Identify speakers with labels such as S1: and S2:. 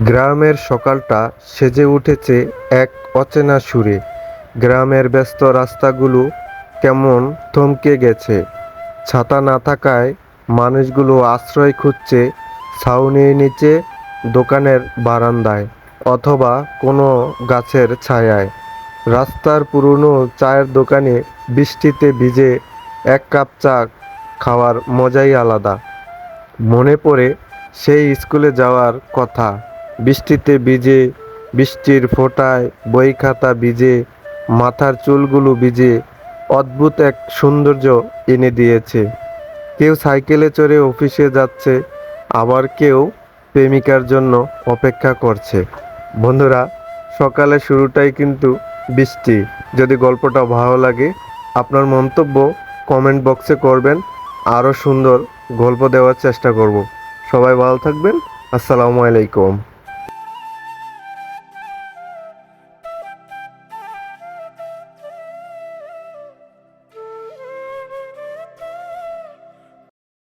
S1: গ্রামের সকালটা সেজে উঠেছে এক অচেনা সুরে। গ্রামের ব্যস্ত রাস্তাগুলো কেমন থমকে গেছে। ছাতা না থাকায় মানুষগুলো আশ্রয় খুঁজছে ছাউনির নিচে দোকানের বারান্দায় অথবা কোনো গাছের ছায়ায়। রাস্তার পুরনো চায়ের দোকানে বৃষ্টিতে ভিজে এক কাপ চা খাওয়ার মজাই আলাদা। মনে পড়ে সেই স্কুলে যাওয়ার কথা। বৃষ্টিতে ভিজে, বৃষ্টির ফোঁটায় বই খাতা ভিজে, মাথার চুলগুলো ভিজে অদ্ভুত এক সৌন্দর্য এনে দিয়েছে। কেউ সাইকেলে চড়ে অফিসে যাচ্ছে, আবার কেউ প্রেমিকার জন্য অপেক্ষা করছে। বন্ধুরা সকালে শুরুটাই কিন্তু বৃষ্টি। যদি গল্পটা ভালো লাগে, আপনার মন্তব্য কমেন্ট বক্সে করবেন। আরও সুন্দর গল্প দেওয়ার চেষ্টা করব। সবাই ভালো থাকবেন। আসসালামু আলাইকুম।